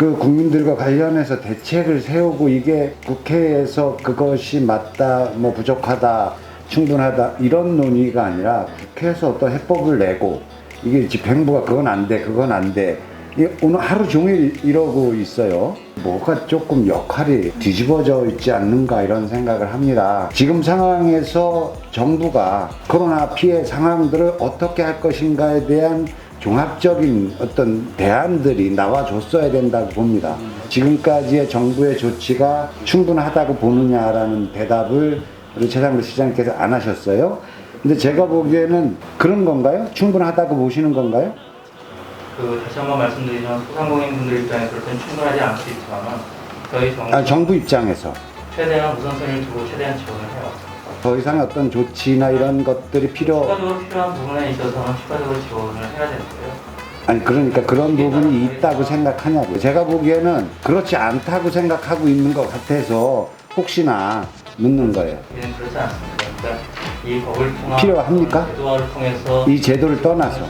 그 국민들과 관련해서 대책을 세우고 이게 국회에서 그것이 맞다, 뭐 부족하다, 충분하다 이런 논의가 아니라 국회에서 어떤 해법을 내고 이게 집행부가 그건 안 돼, 그건 안 돼. 이 오늘 하루 종일 이러고 있어요. 뭐가 조금 역할이 뒤집어져 있지 않는가 이런 생각을 합니다. 지금 상황에서 정부가 코로나 피해 상황들을 어떻게 할 것인가에 대한 종합적인 어떤 대안들이 나와줬어야 된다고 봅니다. 지금까지의 정부의 조치가 충분하다고 보느냐라는 대답을 우리 최상도 시장님께서 안 하셨어요. 근데 제가 보기에는 그런 건가요? 충분하다고 보시는 건가요? 그 다시 한번 말씀드리면 소상공인분들 입장에서 는 충분하지 않을 수 있지만 저희 정부 아, 정부 입장에서 최대한 우선순위를 두고 최대한 지원을 해왔습니다. 더 이상의 어떤 조치나 이런 것들이 필요 추가적으로 필요한 부분에 있어서는 추가적으로 지원을 해야 되는데요. 아니 그러니까 그런 부분이 있다고 생각하냐고요. 제가 보기에는 그렇지 않다고 생각하고 있는 것 같아서 혹시나 묻는 거예요. 우리는 그렇지 않습니다. 그러니까 이 법을 통한 필요합니까? 제도화를 통해서 이 제도를 떠나서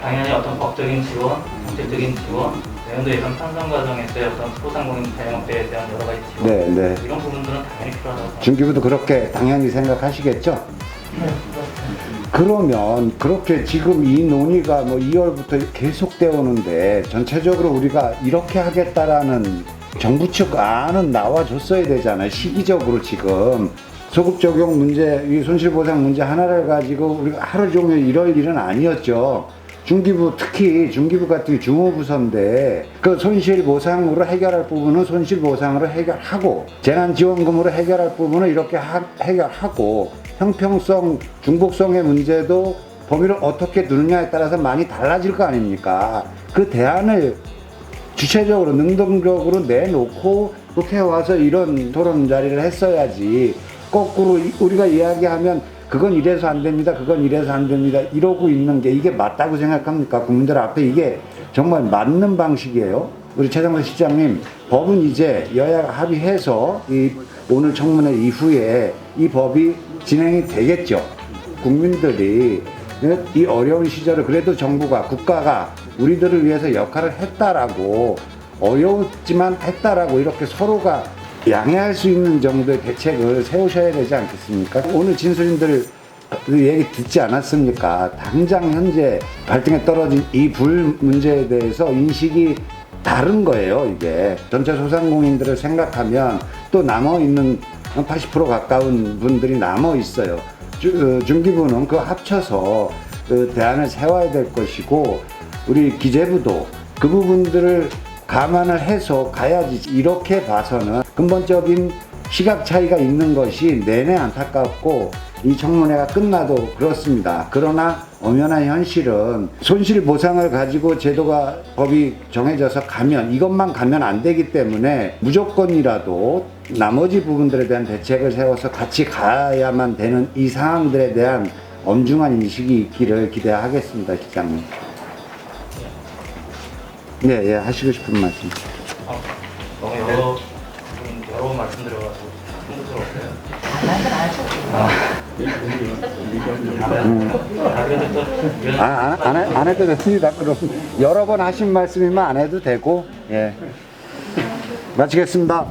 당연히 어떤 법적인 지원, 정책적인 지원, 내년도 예산 편성 과정에서의 어떤 소상공인 자영업자에 대한 여러 가지 지원 네, 네. 이런 부분들은 당연히 필요하다고 생각합니다. 중기부도 그렇게 당연히 생각하시겠죠? 그러면 그렇게 지금 이 논의가 뭐 2월부터 계속되어 오는데 전체적으로 우리가 이렇게 하겠다라는 정부 측 안은 나와줬어야 되잖아요. 시기적으로 지금 소급 적용 문제, 이 손실보상 문제 하나를 가지고 우리가 하루 종일 이럴 일은 아니었죠. 중기부 특히 중기부 같은 게 중호부서인데 그 손실보상으로 해결할 부분은 손실보상으로 해결하고 재난지원금으로 해결할 부분은 이렇게 하- 해결하고 형평성 중복성의 문제도 범위를 어떻게 두느냐에 따라서 많이 달라질 거 아닙니까? 그 대안을 주체적으로 능동적으로 내놓고 국회 와서 이런 토론 자리를 했어야지. 거꾸로 이- 우리가 이야기하면 그건 이래서 안 됩니다. 그건 이래서 안 됩니다. 이러고 있는 게 이게 맞다고 생각합니까? 국민들 앞에 이게 정말 맞는 방식이에요. 우리 최장관 시장님 법은 이제 여야가 합의해서 이 오늘 청문회 이후에 이 법이 진행이 되겠죠. 국민들이. 이 어려운 시절을 그래도 정부가 국가가 우리들을 위해서 역할을 했다라고 어려웠지만 했다라고 이렇게 서로가 양해할 수 있는 정도의 대책을 세우셔야 되지 않겠습니까? 오늘 진술인들 그 얘기 듣지 않았습니까? 당장 현재 발등에 떨어진 이 불 문제에 대해서 인식이 다른 거예요, 이게. 전체 소상공인들을 생각하면 또 남아있는 80% 가까운 분들이 남아있어요. 주- 어, 중기부는 그 합쳐서 그 대안을 세워야 될 것이고, 우리 기재부도 그 부분들을 감안을 해서 가야지. 이렇게 봐서는 근본적인 시각 차이가 있는 것이 내내 안타깝고 이 청문회가 끝나도 그렇습니다. 그러나 엄연한 현실은 손실 보상을 가지고 제도가 법이 정해져서 가면 이것만 가면 안 되기 때문에 무조건이라도 나머지 부분들에 대한 대책을 세워서 같이 가야만 되는 이 상황들에 대한 엄중한 인식이 있기를 기대하겠습니다, 시장님. 네, 예, 하시고 싶은 말씀. 어, 너 번 말씀드려가지고 힘들었어요. 아, 아, 안, 안, 해- 안 해도 됩니다. 그럼 여러 번 하신 말씀이면 안 해도 되고, 예. 마치겠습니다.